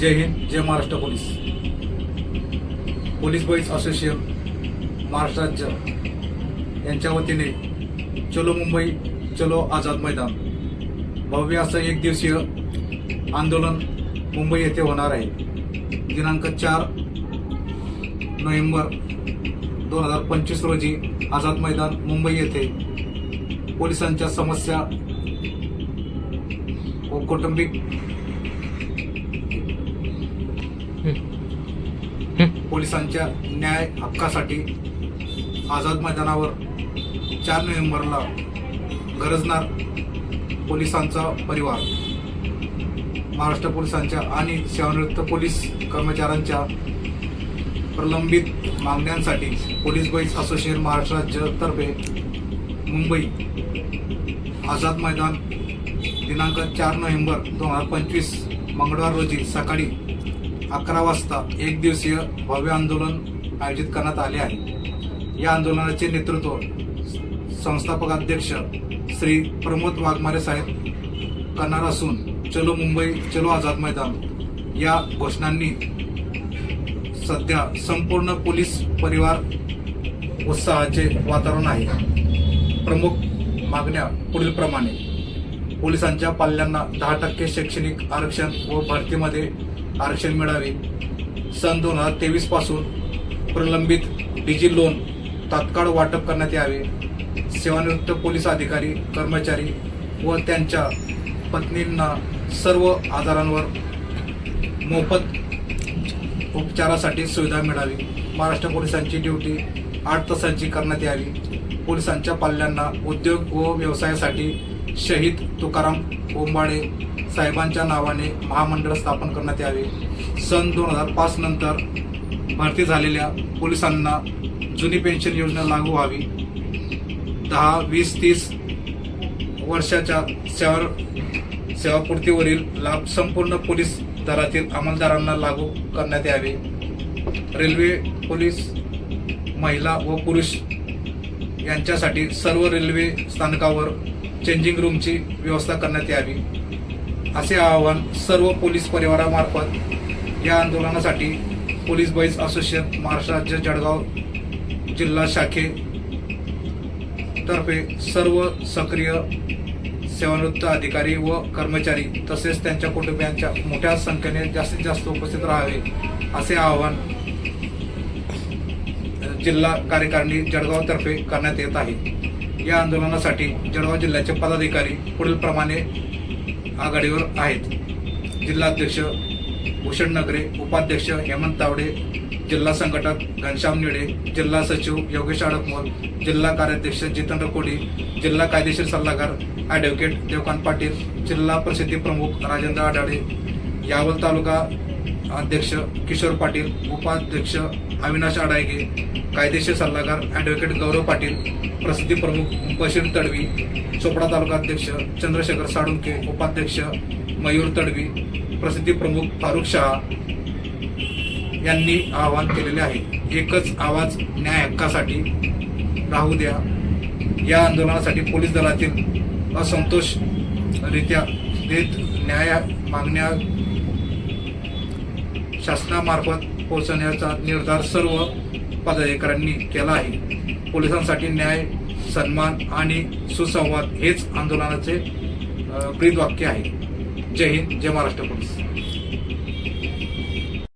जय हिंद जय Maharashtra police. Police boys association Maharashtra राज्य. यांच्या वतीने चलो मुंबई चलो आझाद मैदान. भव्य असं एक दिवसीय आंदोलन मुंबई येथे होणार आहे. दिनांक चार नोव्हेंबर दोन हजार पंचवीस रोजी आझाद मैदान मुंबई येथे पोलिसांच्या समस्या व कौटुंबिक पोलिसांच्या न्याय हक्कासाठी आझाद मैदानावर चार नोव्हेंबरला गरजणार पोलिसांचा परिवार. महाराष्ट्र पोलिसांच्या आणि सेवानिवृत्त पोलीस कर्मचाऱ्यांच्या प्रलंबित मागण्यांसाठी पोलीस बॉईज असोसिएशन महाराष्ट्र राज्यातर्फे मुंबई आझाद मैदान दिनांक चार नोव्हेंबर दोन हजार पंचवीस मंगळवार रोजी सकाळी अकरा वाजता एक दिवसीय भव्य आंदोलन आयोजित करण्यात आले आहे. या आंदोलनाचे नेतृत्व संस्थापक अध्यक्ष श्री प्रमोद वाघमारे साहेब करणार असून चलो मुंबई चलो आझाद मैदान या घोषणांनी सध्या संपूर्ण पोलीस परिवार उत्साहाचे वातावरण आहे. प्रमुख मागण्या पुढील प्रमाणे पोलिसांच्या पाल्यांना दहा टक्के शैक्षणिक आरक्षण व भरतीमध्ये आरक्षण मिळावे. सन दोन हजार तेवीसपासून प्रलंबित डिजी लोन तात्काळ वाटप करण्यात यावे. सेवानिवृत्त पोलीस अधिकारी कर्मचारी व त्यांच्या पत्नींना सर्व आजारांवर मोफत उपचारासाठी सुविधा मिळावी. महाराष्ट्र पोलिसांची ड्युटी आठ तासांची करण्यात यावी. पोलिसांच्या पाल्यांना उद्योग व व्यवसायासाठी शहीद तुकाराम ओंबाळे साहेबांच्या नावाने महामंडळ स्थापन करण्यात यावे. सन दोन हजार पाच नंतर भरती झालेल्या पोलिसांना जुनी पेन्शन योजना लागू व्हावी. दहा वीस तीस वर्षाच्या सेवा सेवापूर्तीवरील लाभ संपूर्ण पोलीस दलातील अंमलदारांना लागू करण्यात यावे. रेल्वे पोलीस महिला व पुरुष यांच्यासाठी सर्व रेल्वे स्थानकावर चेंजिंग रूमची व्यवस्था करण्यात यावी असे आवाहन सर्व पोलीस परिवारामार्फत या आंदोलनासाठी पोलीस बॉईज असोसिएशन महाराष्ट्र राज्य जळगाव जिल्हा शाखे तर्फे सर्व सक्रिय सेवानिवृत्त अधिकारी व कर्मचारी तसेच त्यांच्या कुटुंबियांच्या मोठ्या संख्येने जास्तीत जास्त उपस्थित राहावे असे आवाहन जिल्हा कार्यकारिणी जळगावतर्फे करण्यात येत आहे. या आंदोलनासाठी जळगाव जिल्ह्याचे पदाधिकारी पुढील प्रमाणे आघाडीवर आहेत. जिल्हाध्यक्ष भूषण नगरे उपाध्यक्ष हेमंत तावडे जिल्हा संघटक घनश्याम निडे जिल्हा सचिव योगेश अडकमोल जिल्हा कार्याध्यक्ष जितेंद्र कोडी जिल्हा कायदेशीर सल्लागार ॲडव्होकेट देवकांत पाटील जिल्हा प्रसिद्धी प्रमुख राजेंद्र आढाडे यावल तालुका अध्यक्ष किशोर पाटील उपाध्यक्ष अविनाश आडायगे कायदेशीर सल्लागार ॲडव्होकेट गौरव पाटील प्रसिद्धी प्रमुख बशीर तडवी चोपडा तालुका अध्यक्ष चंद्रशेखर साळुंके उपाध्यक्ष मयूर तडवी प्रसिद्धी प्रमुख फारुख शहा यांनी आवाहन केलेले आहे. एकच आवाज न्याय हक्कासाठी राहू द्या. या आंदोलनासाठी पोलीस दलातील असंतोष रित्या देत न्याय मागण्या शासनामार्फत पोहोचवण्याचा निर्धार सर्व पदाधिकाऱ्यांनी केला आहे. पोलिसांसाठी न्याय सन्मान आणि सुसंवाद हेच आंदोलनाचे ब्रीदवाक्य आहे. जय हिंद जय महाराष्ट्र पोलीस.